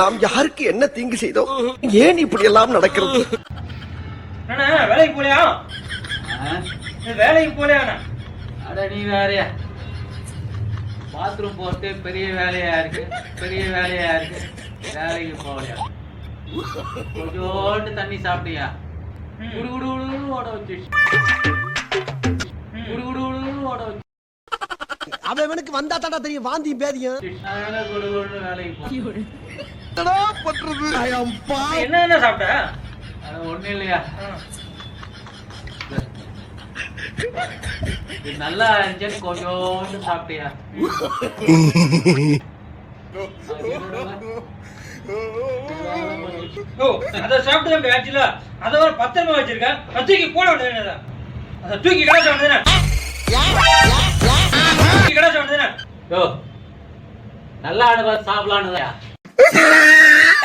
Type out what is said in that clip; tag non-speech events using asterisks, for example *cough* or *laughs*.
நாம் யாருக்கு என்ன தீங்கு செய்தோம் ஏன் இப்படி எல்லாம் நடக்கிறது? அண்ணா வேலைக்கு போலையா? வேலைக்கு போலையா அட நீ வேறயா? பாத்ரூம் போறது பெரிய வேலையா இருக்கு. பெரிய வேலையா இருக்கு. வேலைக்கு போகலையா? கொஞ்சோண்டு தண்ணி சாப்பிட்டியா. குடு குடு குடு ஓட வச்சு. குடு அவனுக்கு வந்தா தாண்டா தெரியும். வாந்தியும் பேதியும். என்ன என்ன சாப்பிட்ட? அது ஒண்ணும் இல்லையா? நல்லா இருந்துச்சுன்னு கொஞ்சோண்டு சாப்பிட்டியா? ஓ அதை சாப்பிட்டு தான் ஆச்சுல அதை ஒரு பத்திரமா வச்சிருக்கேன் அதை தூக்கி போட வேண்டியது அதை தூக்கி கடாச வேண்டியதுனா யோ நல்லா ஆடுவா சாப்பிடலான்னு *laughs*